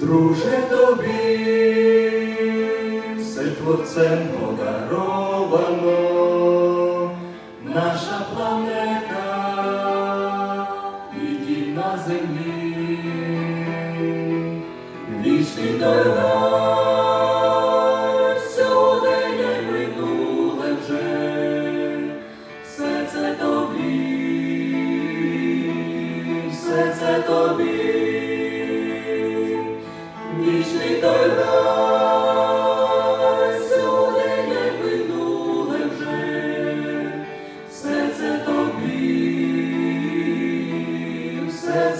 Друже тобі, все творцем подаровано, наша планета і дім на землі, вічний рай, сьогодення минуле вже, все це тобі, все це тобі.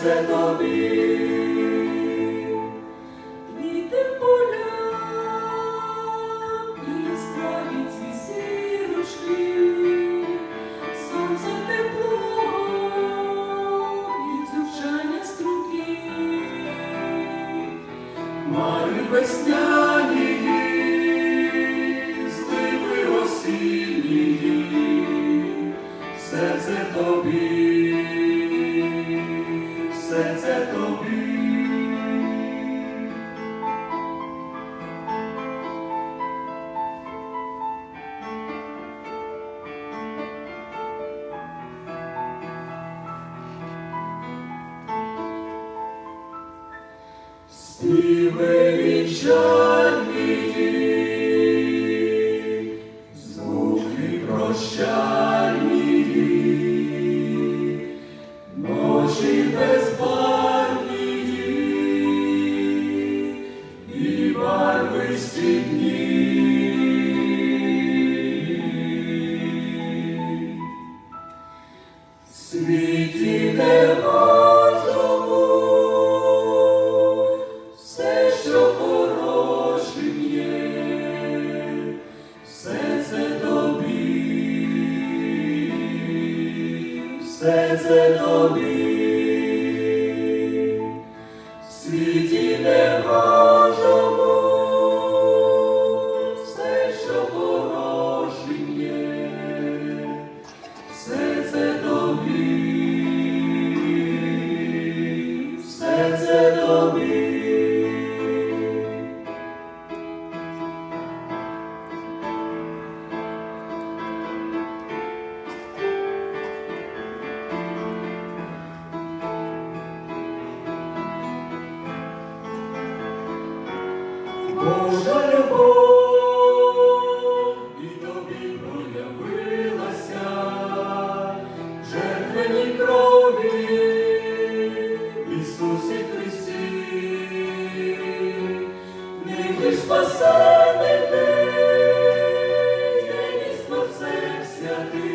Все це тобі. В і яскраві ці сірочки, сонце тепло, і дзюрчання струки. Мари весняні, все це тобі. Співи вічальні, звуки прощальні, ночі безбарвні все це тобі, Божа любов і тобі проявилася в жертвеній Ісусі Христі, нині спасений, нині спасився ти.